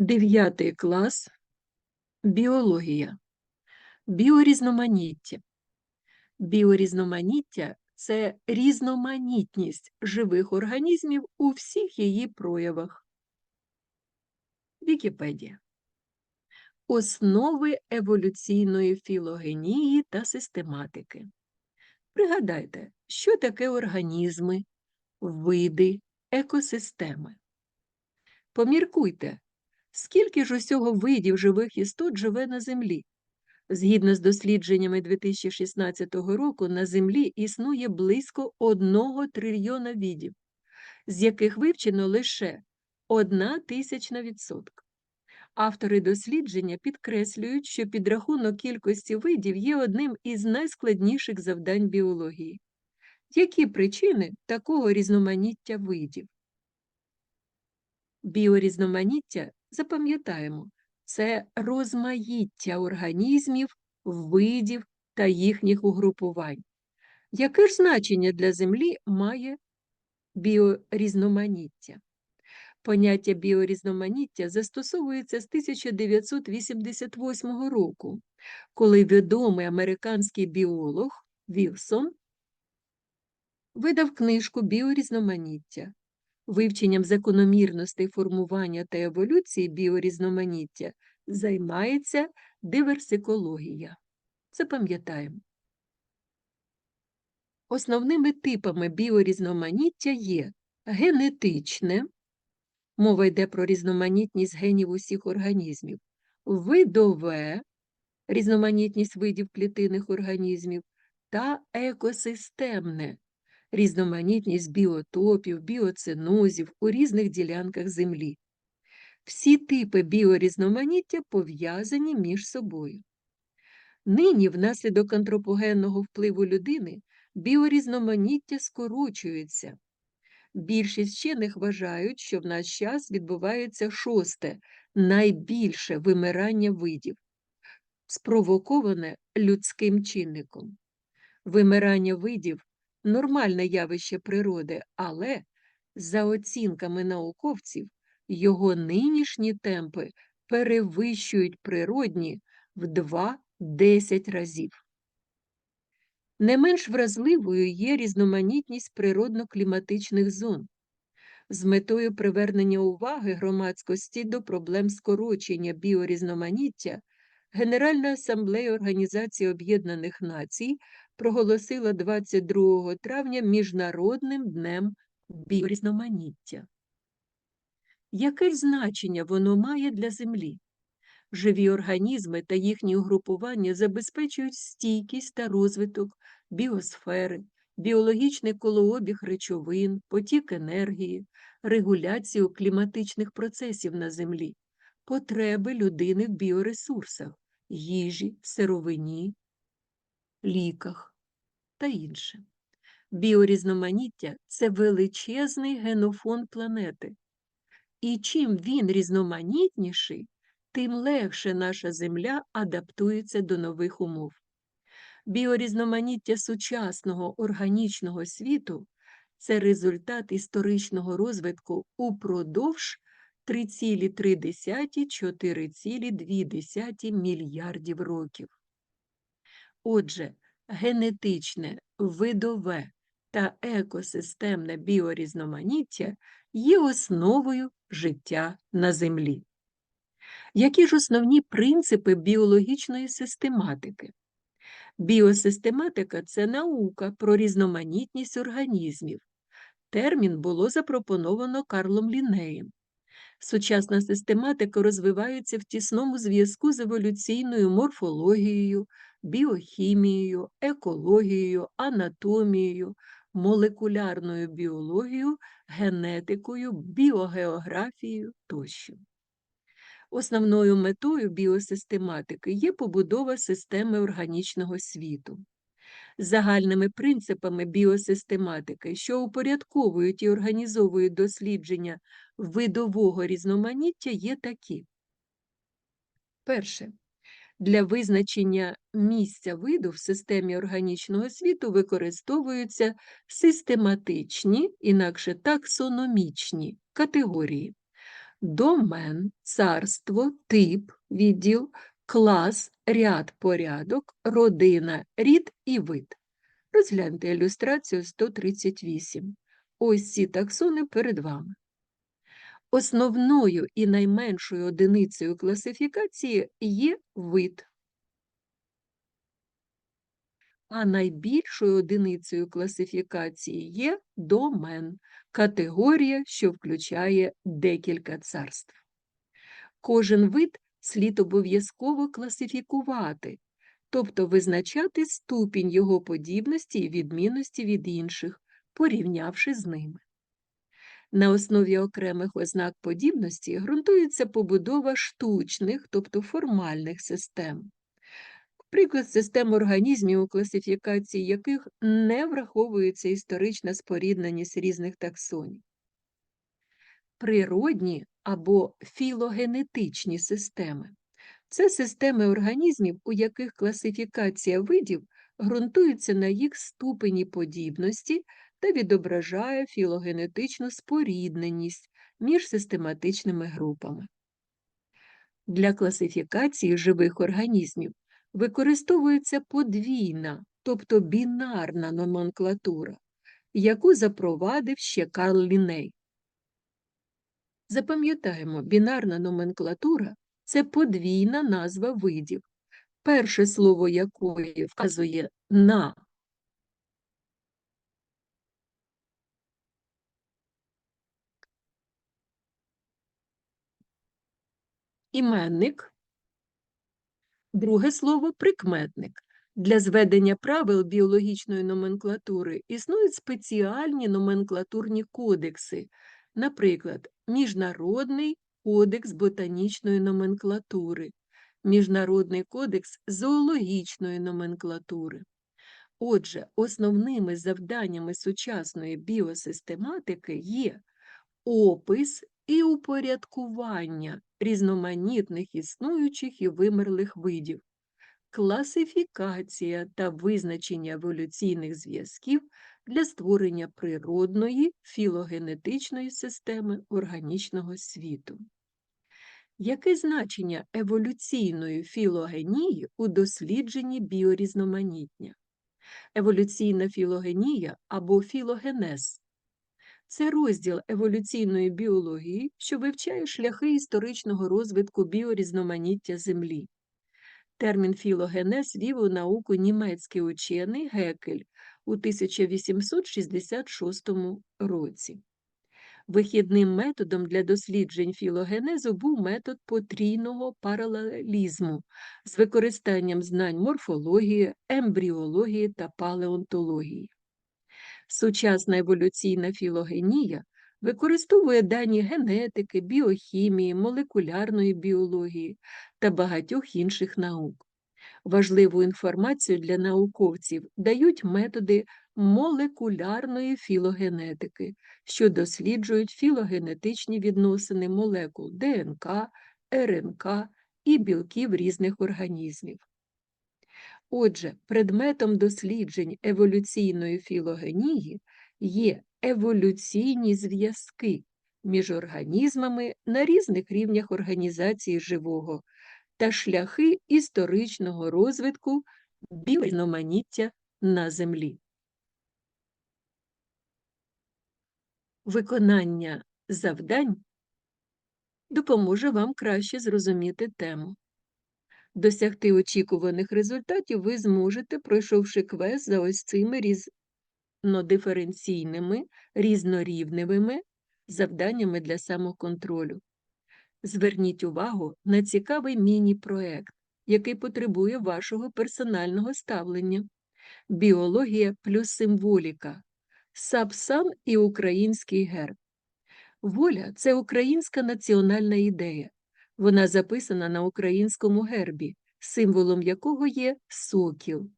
Дев'ятий клас. Біологія. Біорізноманіття. Біорізноманіття це різноманітність живих організмів у всіх її проявах. Вікіпедія. Основи еволюційної філогенії та систематики. Пригадайте, що таке організми, види, екосистеми. Поміркуйте, Скільки ж усього видів живих істот живе на Землі? Згідно з дослідженнями 2016 року, на Землі існує близько 1 трильйона видів, з яких вивчено лише одна тисячна відсотка. Автори дослідження підкреслюють, що підрахунок кількості видів є одним із найскладніших завдань біології. Які причини такого різноманіття видів? Біорізноманіття запам'ятаємо, це розмаїття організмів, видів та їхніх угрупувань. Яке ж значення для Землі має біорізноманіття? Поняття біорізноманіття застосовується з 1988 року, коли відомий американський біолог Вілсон видав книжку Біорізноманіття вивченням закономірностей формування та еволюції біорізноманіття займається диверсикологія. Запам'ятаємо. Основними типами біорізноманіття є генетичне, мова йде про різноманітність генів усіх організмів, видове різноманітність видів клітинних організмів та екосистемне різноманітність біотопів, біоценозів у різних ділянках Землі. Всі типи біорізноманіття пов'язані між собою. Нині, внаслідок антропогенного впливу людини, біорізноманіття скорочується. Більшість вчених вважають, що в наш час відбувається шосте, найбільше вимирання видів, спровоковане людським чинником. Вимирання видів нормальне явище природи, але, за оцінками науковців, його нинішні темпи перевищують природні в 2-10 разів. Не менш вразливою є різноманітність природно-кліматичних зон. З метою привернення уваги громадськості до проблем скорочення біорізноманіття Генеральна асамблея Організації Об'єднаних Націй проголосила 22 травня Міжнародним днем біорізноманіття. Яке значення воно має для Землі? Живі організми та їхні угрупування забезпечують стійкість та розвиток біосфери, біологічний колообіг речовин, потік енергії, регуляцію кліматичних процесів на Землі, потреби людини в біоресурсах, їжі, сировині, ліках та інше. Біорізноманіття це величезний генофонд планети. І чим він різноманітніший, тим легше наша Земля адаптується до нових умов. Біорізноманіття сучасного органічного світу це результат історичного розвитку упродовж 3,3-4,2 мільярдів років. Отже, генетичне, видове та екосистемне біорізноманіття є основою життя на Землі. Які ж основні принципи біологічної систематики? Біосистематика це наука про різноманітність організмів. Термін було запропоновано Карлом Лінеєм. Сучасна систематика розвивається в тісному зв'язку з еволюційною морфологією, біохімією, екологією, анатомією, молекулярною біологією, генетикою, біогеографією тощо. Основною метою біосистематики є побудова системи органічного світу. Загальними принципами біосистематики, що упорядковують і організовують дослідження видового різноманіття, є такі. Перше. Для визначення місця виду в системі органічного світу використовуються систематичні, інакше таксономічні категорії. домен, царство, тип, відділ, клас, ряд, порядок, родина, рід і вид. Розгляньте ілюстрацію 138. Ось ці таксони перед вами. Основною і найменшою одиницею класифікації є вид, а найбільшою одиницею класифікації є домен, категорія, що включає декілька царств. Кожен вид слід обов'язково класифікувати, тобто визначати ступінь його подібності і відмінності від інших, порівнявши з ними. На основі окремих ознак подібності ґрунтується побудова штучних, тобто формальних систем. Приклад систем організмів, у класифікації яких не враховується історична спорідненість різних таксонів. Природні або філогенетичні системи це системи організмів, у яких класифікація видів ґрунтується на їх ступені подібності та відображає філогенетичну спорідненість між систематичними групами. Для класифікації живих організмів використовується подвійна, тобто бінарна номенклатура, яку запровадив ще Карл Ліней. Запам'ятаємо, бінарна номенклатура це подвійна назва видів, перше слово якої вказує на іменник, друге слово прикметник. Для зведення правил біологічної номенклатури існують спеціальні номенклатурні кодекси, наприклад, Міжнародний кодекс ботанічної номенклатури, Міжнародний кодекс зоологічної номенклатури. Отже, основними завданнями сучасної біосистематики є опис і упорядкування різноманітних існуючих і вимерлих видів, класифікація та визначення еволюційних зв'язків для створення природної філогенетичної системи органічного світу. Яке значення еволюційної філогенії у дослідженні біорізноманіття? Еволюційна філогенія або філогенез це розділ еволюційної біології, що вивчає шляхи історичного розвитку біорізноманіття Землі. Термін філогенез вів у науку німецький учений Гекель у 1866 році. Вихідним методом для досліджень філогенезу був метод потрійного паралелізму з використанням знань морфології, ембріології та палеонтології. Сучасна еволюційна філогенія використовує дані генетики, біохімії, молекулярної біології та багатьох інших наук. Важливу інформацію для науковців дають методи молекулярної філогенетики, що досліджують філогенетичні відносини молекул ДНК, РНК і білків різних організмів. Отже, предметом досліджень еволюційної філогенії є еволюційні зв'язки між організмами на різних рівнях організації живого та шляхи історичного розвитку біорізноманіття на Землі. Виконання завдань допоможе вам краще зрозуміти тему. Досягти очікуваних результатів ви зможете, пройшовши квест за ось цими різнодиференційними, різнорівневими завданнями для самоконтролю. Зверніть увагу на цікавий міні-проект, який потребує вашого персонального ставлення. Біологія плюс символіка, Сапсан і український герб. Воля це українська національна ідея. Вона записана на українському гербі, символом якого є сокіл.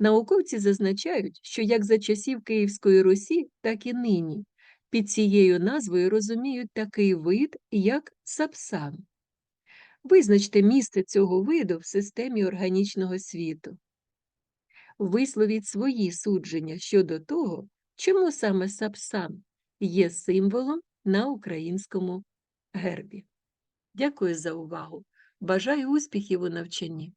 Науковці зазначають, що як за часів Київської Русі, так і нині під цією назвою розуміють такий вид, як сапсан. Визначте місце цього виду в системі органічного світу. Висловіть свої судження щодо того, чому саме сапсан є символом на українському гербі. Дякую за увагу. Бажаю успіхів у навчанні.